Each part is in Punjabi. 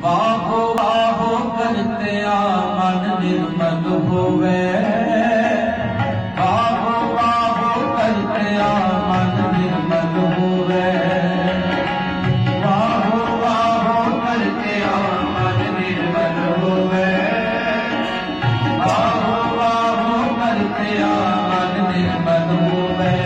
ਵਾਹੋ ਵਾਹੋ ਕਰਤਿਆ ਮਨ ਨਿਰਮਲ ਹੋਵੇ। ਵਾਹੋ ਵਾਹੋ ਕਰਤਿਆ ਮਨ ਨਿਰਮਲ ਹੋਵੇ। ਵਾਹੋ ਵਾਹੋ ਕਰਤਿਆ ਮਨ ਨਿਰਮਲ ਹੋਵੇ। ਵਾਹੋ ਵਾਹੋ ਕਰਤਿਆ ਮਨ ਨਿਰਮਲ ਹੋਵੇ।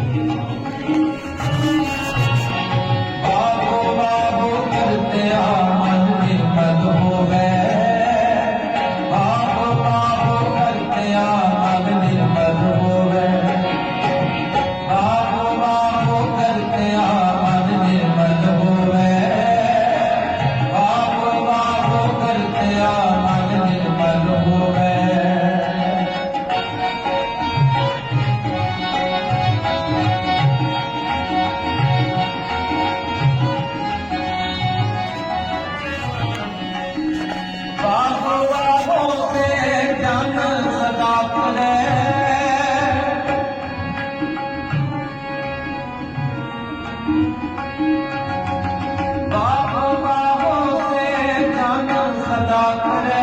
Allah